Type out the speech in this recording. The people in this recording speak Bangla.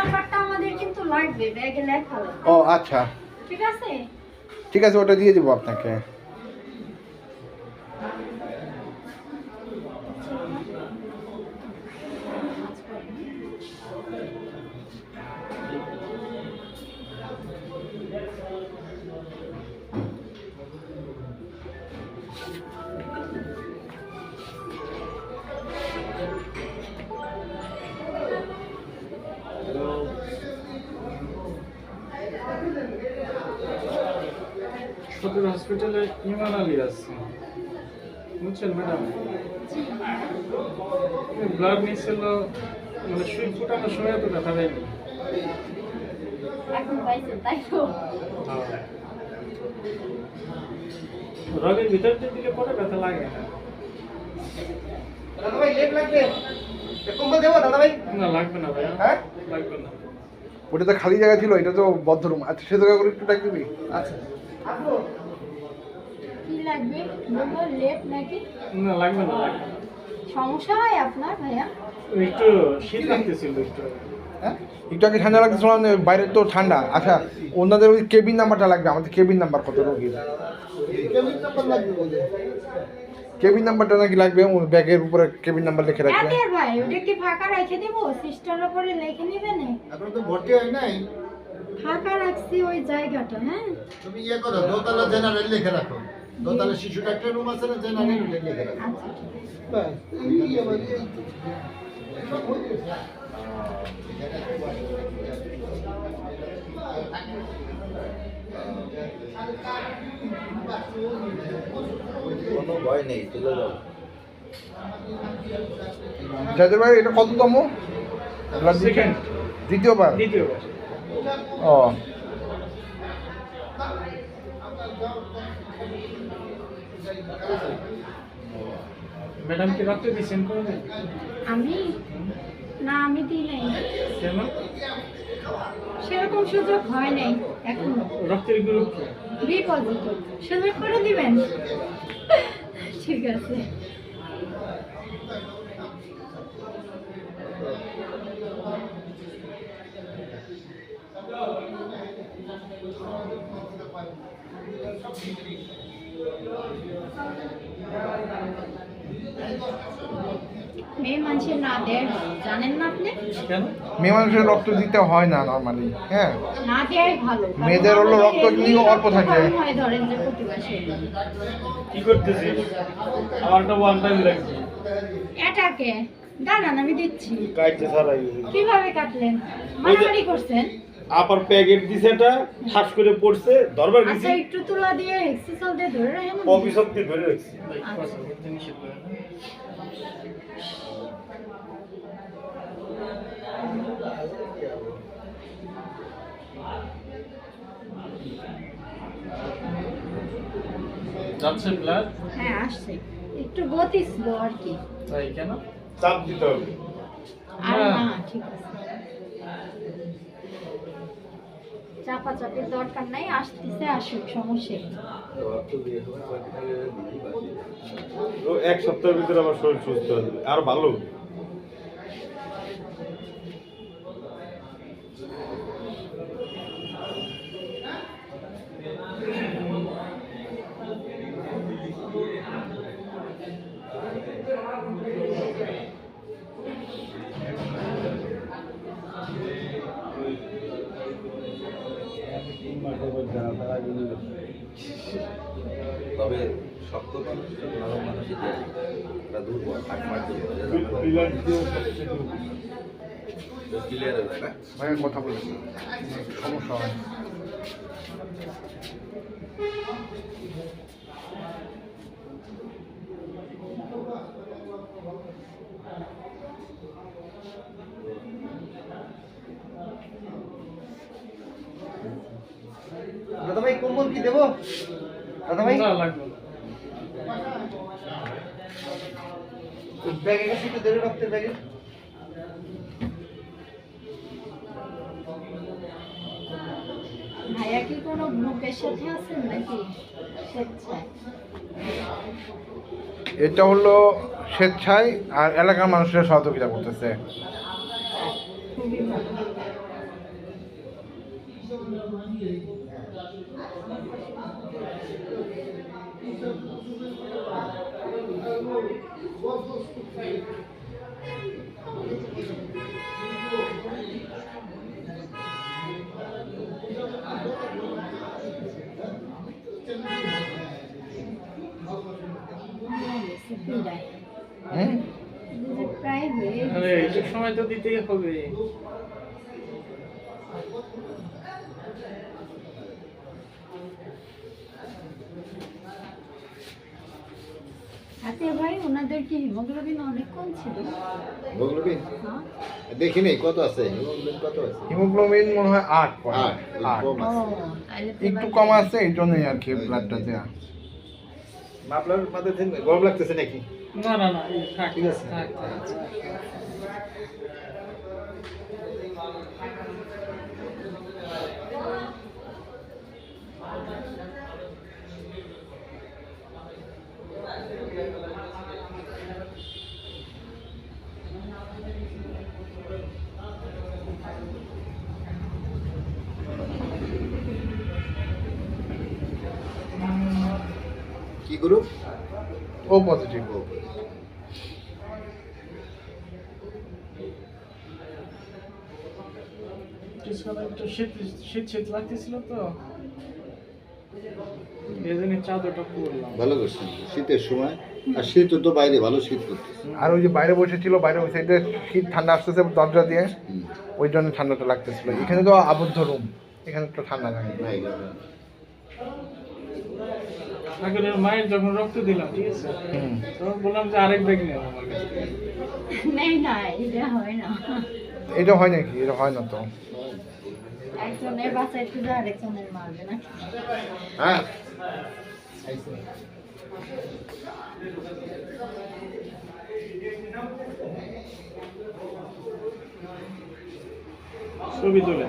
নাম্বারটা আমাদের কিন্তু লাগবে ব্যাগে লেখা ও আচ্ছা। ঠিক আছে? ঠিক আছে ওটা দিয়ে দেবো আপনাকে। সদর হসপিটালে ইমান আলী আছে। বুঝছেন ম্যাডাম ব্লাড নিচ্ছিল মানে সুই ফুটানোর সময় তো তাই তো। রগের ভিতর দিলে পরে ব্যথা লাগে না। দাদা ভাই লেপ লাগবে? কম্বল দেবো দাদা ভাই না লাগবে না ভাইয়া। হ্যাঁ? লাগবে না। ওটা তো খালি জায়গা ছিল এটা তো বদ্ধ রুম আচ্ছা সে জায়গা করে একটু ডাক দিবি আচ্ছা। কি লাগবে? বলল লেপ নাকি? না লাগবে না সমস্যা হয় আপনার ভাইয়া? একটু শীত লাগতেছিল একটু। হ্যাঁ? একটু আগে ঠান্ডা লাগতেছিল না বাইরে তো ঠান্ডা। আচ্ছা ওনাদের ওই কেবিন নাম্বারটা লাগবে আমাদের কেবিন নাম্বার কত রোগীর কেবিন নাম্বারটা নাকি লাগবে? ব্যাগের উপরে কেবিন নাম্বার লিখে রাখবে। ভাই ওটা কি ফাঁকা রেখে দেবো? সিস্টেমের উপরে লিখে নেবে না? এখন তো ভর্তি হয় নাই। ফাঁকা রাখছি ওই জায়গাটা হ্যাঁ? তুমি ইয়ে করো দোতলা জেনারেল লিখে রাখো। দোতলা শিশু ডাক্তার রুম আছে না জেনারেল লিখে রাখো। আচ্ছা কোনো ভয় নেই চলে যাও যাদের ভাই এটা কততম? ব্লাড দ্বিতীয়বার। দ্বিতীয়বার। ও। ম্যাডাম কি রক্ত দিচ্ছেন করবেন আমি? না আমি দিই নাই। কেন সেরকম সুযোগ হয় নাই এখনও। রক্তের গ্রুপ বি পজিটিভ সুযোগ করে দিবেন। ঠিক আছে। মেয়ে মানুষের রক্ত দিতে হয় না নর্মালি হ্যাঁ। মেয়েদের হলো রক্ত কিন্তু অল্প থাকে। হয় কি করতেছিস ওয়ান টাইম লাগছে। এটাকে। দাঁড়ান আমি দিচ্ছি। কাটতে ছাড়াই কীভাবে কাটলেন? মারামারি করছেন? আপার প্যাকেট দিছে এটা ঠাস করে পড়ছে দরবার গেছি। আচ্ছা একটু তুলা দিয়ে এক্সেসল দিয়ে ধরে রাখেন। ধরে রাখছি। যাচ্ছে ব্লাড হ্যাঁ আসছে। একটু গতি স্লো আর কি। তাই কেন? চাপ দিতে হবে। আর না। না ঠিক আছে। চাপা চাপির দরকার নাই আসতেছে আসুক সমস্যা এক সপ্তাহের ভিতরে আমার শরীর সুস্থ হয়ে যাবে। আর ভালো? তবে শক্ত মানুষ নরম মানুষই দুর্বল হাট মার বিলাট দিয়ে সবচেয়ে ক্লিয়ার হয়ে যায় না? ভাইয়ের কথা বলেছি সমস্যা হয় দাদা ভাই কম্বল কি দেবো? দাদা ভাই না লাগবে না। ব্যাগে গেছে একটু দেবে রক্তের ব্যাগে। ভাইয়া কি কোনো গ্রুপের সাথে আছেন নাকি? স্বেচ্ছায়। এটা হলো স্বেচ্ছায় আর এলাকার মানুষের সহযোগিতা করতেছে। খুবই ভালো। হয়ে আরে এইটুক সময় তো দিতেই হবে হাতে ভাই ওনাদের কি হিমোগ্লোবিন অনেক কম ছিল হিমোগ্লোবিন দেখি নেই কত আছে? হিমোগ্লোবিন কত আছে? হিমোগ্লোবিন মনে হয় আট আট, একটু কম আছে এই জন্যই আর কি ব্লাডটা দেওয়া মাপলার মাথায় গরম লাগতেছে নাকি? না না না ঠিক আছে। কি গ্রুপ ও পজিটিভ কিছুক্ষণ একটু শীত শীত শীত লাগতেছিল তো? ভালো করছেন। শীতের সময়। আর শীত তো বাইরে ভালো শীত করতেছে। আর ওই যে বাইরে বসেছিল বাইরে ওই সাইডে শীত ঠান্ডা আসতেছে দরজা দিয়ে। ওই জন্য ঠান্ডাটা লাগতেছিল। এখানে তো আবদ্ধ রুম এখানে তো ঠান্ডা লাগে আগের মায়ের যখন রক্ত দিলাম ঠিক আছে? তখন বললাম যে আরেক ব্যাগ নেব আমার কাছ। না এটা হয় না। এটা হয় নাকি? এটা হয় না তো। একজনের বাসাইতে তো আরেকজনের মারবে না হ্যাঁ। ছবি তোলে।